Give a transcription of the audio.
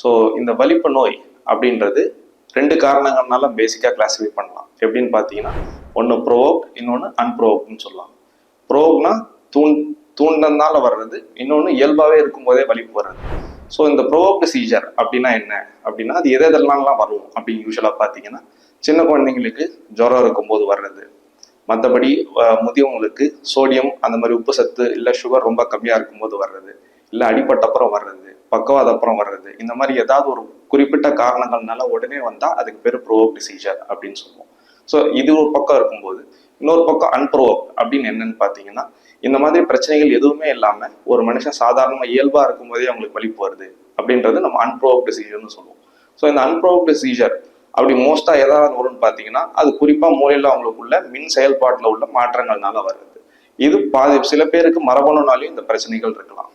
So இந்த வலிப்பு நோய் அப்படின்றது ரெண்டு காரணங்கள்னால பேசிக்காக கிளாஸிஃபை பண்ணலாம். எப்படின்னு பார்த்தீங்கன்னா ஒன்று ப்ரோவோக் இன்னொன்று அன்ப்ரோவோக்னு சொல்லலாம். ப்ரோவோக்னா தூண் தூண்டனால வர்றது இன்னொன்று இயல்பாகவே இருக்கும்போதே வலிப்பு வர்றது. ஸோ இந்த ப்ரோவோக்டு சீஜர் அப்படின்னா என்ன? அப்படின்னா அது எது எதெல்லாம்லாம் வரும் அப்படின்னு யூஸ்வலாக பார்த்தீங்கன்னா சின்ன குழந்தைங்களுக்கு ஜுரம் இருக்கும்போது வர்றது. மற்றபடி முதியவங்களுக்கு சோடியம் அந்த மாதிரி உப்பு சத்து இல்லை சுகர் ரொம்ப கம்மியாக இருக்கும்போது வர்றது. இல்லை அடிப்பட்ட அப்புறம் வர்றது பக்கவாத அப்புறம் வர்றது இந்த மாதிரி ஏதாவது ஒரு குறிப்பிட்ட காரணங்கள்னால உடனே வந்தால் அதுக்கு பேர் ப்ரோவோக்டு சீஜர் அப்படின்னு சொல்லுவோம். ஸோ இது ஒரு பக்கம் இருக்கும்போது இன்னொரு பக்கம் அன்ப்ரோவோக் அப்படின்னு என்னன்னு பார்த்தீங்கன்னா இந்த மாதிரி பிரச்சனைகள் எதுவுமே இல்லாமல் ஒரு மனுஷன் சாதாரணமாக இயல்பாக இருக்கும்போதே அவங்களுக்கு வலிப்பு வருது அப்படின்றது நம்ம அன்ப்ரோவோக்டு டிசீஜர்னு சொல்லுவோம். ஸோ இந்த அன்ப்ரோவோக்டு டிசீஜர் அப்படி மோஸ்ட்டாக எதாவது வரும்னு பார்த்தீங்கன்னா அது குறிப்பாக மூலையில் அவங்களுக்குள்ள மின் செயல்பாட்டில் உள்ள மாற்றங்கள்னால வருது இது பாதி சில பேருக்கு மரபணுனாலையும் இந்த பிரச்சனைகள் இருக்கலாம்.